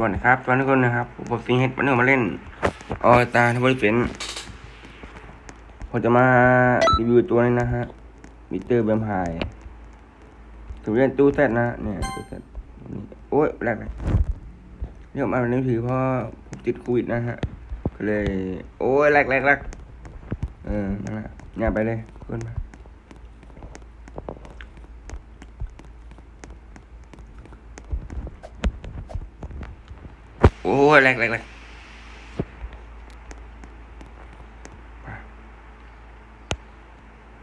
สวัสดีครับทุกคนนะครับผมซีเฮดวันนี้มาเล่นออตาทบริเฟนผมจะมารีวิวตัวนี้นะฮะมิเตอร์แบมไพร์ถือเล่นตู้แซดนะเนี่ยตู้แซดโอ้ยแรกเลยนี่ผมเอาในมือถือเพราะผมติดโควิดนะฮะก็เลย โอ้ยแรกแรกแรกเออนั่นแหละเนี่ยไปเลยขึ้นมา โอ้แรกแรกแรก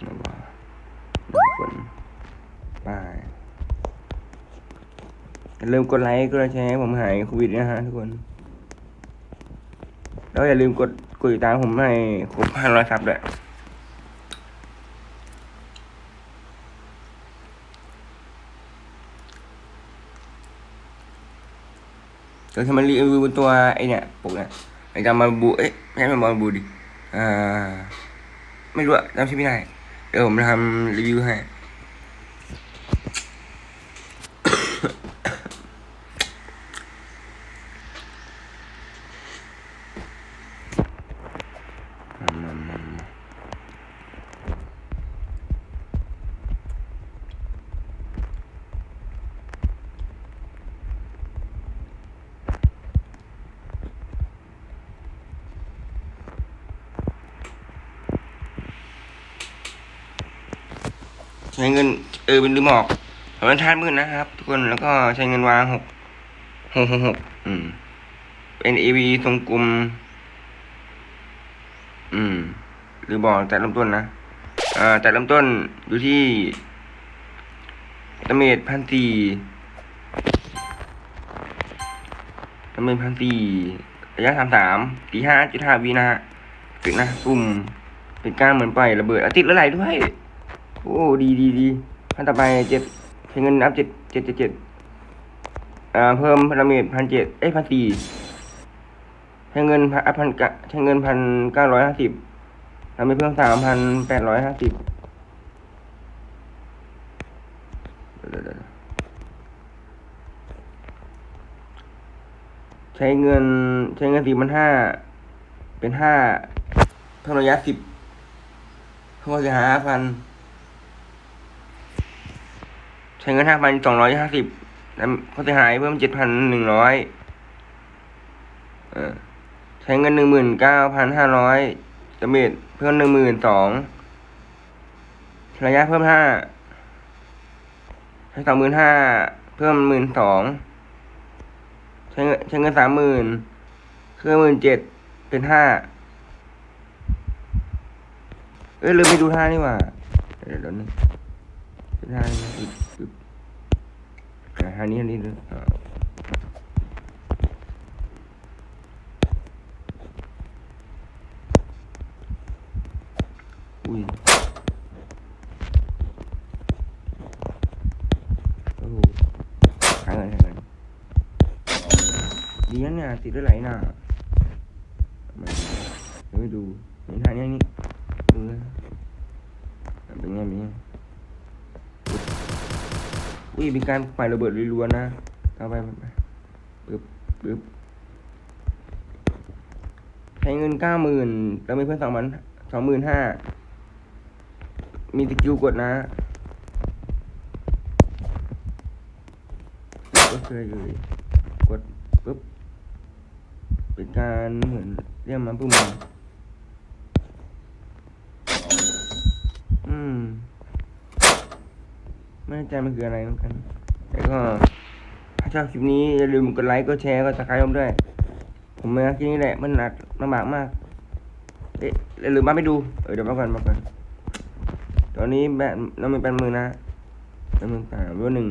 แล้วก็กดไปอย่าลืมกดไลค์กดแชร์ให้ผมหายโควิดนะฮะทุกคน แล้วอย่าลืมกดกดติดตามผมให้ครบห้าร้อยซับด้วย เราจะมารีวิวตัวไอเนี่ยปกเนี่ยไอจำมาบูเอ๊ะไม่ใช่มาบูดิอ่าไม่รู้อะจำชื่อไม่ได้เดี๋ยวผมทำรีวิวให้ ใช้เงิน เออเป็นลืมออกผมเป็นทานมื่นะครับ ทุกคนแล้วก็ใช้เงินวางหกหกหกหกอืม เป็นเอวีทรงกลมอืมหรือบอกแต่เริ่มต้นนะอ่าแต่เริ่มต้นอยู่ที่ตะเมดพันสี่ตะเมดพันสี่ระยะสามสามตีห้าจุดห้าวีนะฮะถึงนะปุ่มเป็นการเหมือนปล่อยระเบิดอาทิตย์ละไหลด้วย โอ้ดีดีดีขั้นต่อไปเจ็ดใช้เงินอัพเจ็ดเจ็ดเจ็ดเจ็ดอ่าเพิ่มพลังเมตรพันเจ็ดเอ้ยพันสี่ใช้เงินพันพันกะใช้เงินพันเก้าร้อยห้าสิบทำไปเพิ่มสามพันแปดร้อยห้าสิบใช้เงินใช้เงินสี่พันห้าเป็นห้าเพิ่มระยะสิบเพิ่มจะหาห้าพัน ช้เงินห้าพันสองร้อยห้าสิบแล้วเขาเสียหายเพิ่มเจ็ดพันหนึ่งร้อยใช้เงินหนึ่งหมื่นเก้าพันห้าร้อยจำเบ็ดเพิ่มหนึ่งหมื่นสองระยะเพิ่มห้าใช้สองหมื่นห้าเพิ่มหมื่นสองใช้เงินใช้เงินสามหมื่นเพิ่มหมื่นเจ็ดเป็นห้าเอ้ยลืมไปดูท่านี่ว่าเดี๋ยวนึงเป็นท่านี่ปึ๊บปึ๊บอ่า อันนี้อันนี้ดูอ่าอุ้ยโอ้หหาเงินหาเงินดีนะเนี่ยติดด้วยไหลน่ะมาเดี๋ยวไปดูเห็นทางนี้นี่ดูนะอะเป็นไงเป็นไง อุ้ยมีการปล่อยระเบิดรัวๆนะเอาไปปึ๊บปึ๊บใช้เงินเก้าหมื่นแล้วมีเพื่อนสองมันสองหมื่นห้ามีสกิลกดนะก็เคยเลยกดปึ๊บเป็นการเหมือนเรียกมันปุ๊บมอืม ไม่แน่ใจมันคืออะไรเหมือนกัน แต่ก็ถ้าชอบคลิปนี้อย่าลืมกดไลค์กดแชร์กดซับสไครต์ผมด้วย ผมมาคลิปนี้แหละมันหนักลำบากมากเอ๊ะอย่าลืมมาไปดูเออเดี๋ยวมาก่อนมาก่อนตอนนี้แบบเราไมีเป็นมือนะเป็นมือสามรุ่นหนึ่ง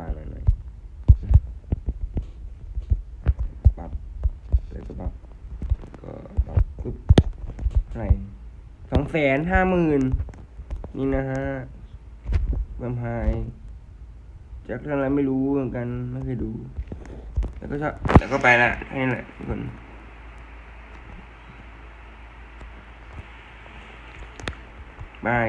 บาลหน่อยหน่อยปรับเลยก็ปรับก็ปรับปึ๊บเท่าไหร่สองแสนห้าหมื่นนี่นะฮะแวมไพร์จากเรื่องอะไรไม่รู้เหมือนกัน ไม่เคยดู แล้วก็ชอบแล้วก็ไปละแค่นี้แหละทุกคนบาย